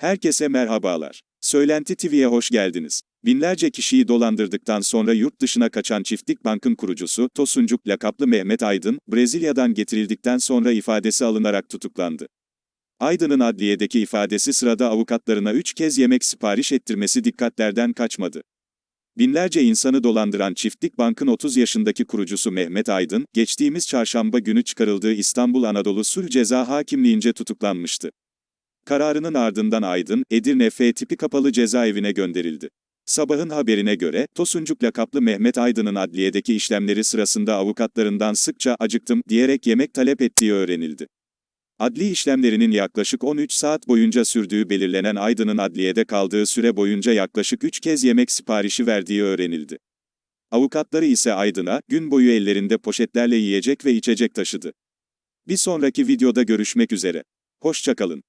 Herkese merhabalar. Söylenti TV'ye hoş geldiniz. Binlerce kişiyi dolandırdıktan sonra yurt dışına kaçan Çiftlik Bank'ın kurucusu, Tosuncuk lakaplı Mehmet Aydın, Brezilya'dan getirildikten sonra ifadesi alınarak tutuklandı. Aydın'ın adliyedeki ifadesi sırada avukatlarına üç kez yemek sipariş ettirmesi dikkatlerden kaçmadı. Binlerce insanı dolandıran Çiftlik Bank'ın 30 yaşındaki kurucusu Mehmet Aydın, geçtiğimiz çarşamba günü çıkarıldığı İstanbul Anadolu Sulh Ceza Hakimliğince tutuklanmıştı. Kararının ardından Aydın, Edirne F tipi kapalı cezaevine gönderildi. Sabahın haberine göre, Tosuncuk lakaplı Mehmet Aydın'ın adliyedeki işlemleri sırasında avukatlarından sıkça acıktım diyerek yemek talep ettiği öğrenildi. Adli işlemlerinin yaklaşık 13 saat boyunca sürdüğü belirlenen Aydın'ın adliyede kaldığı süre boyunca yaklaşık 3 kez yemek siparişi verdiği öğrenildi. Avukatları ise Aydın'a, gün boyu ellerinde poşetlerle yiyecek ve içecek taşıdı. Bir sonraki videoda görüşmek üzere. Hoşçakalın.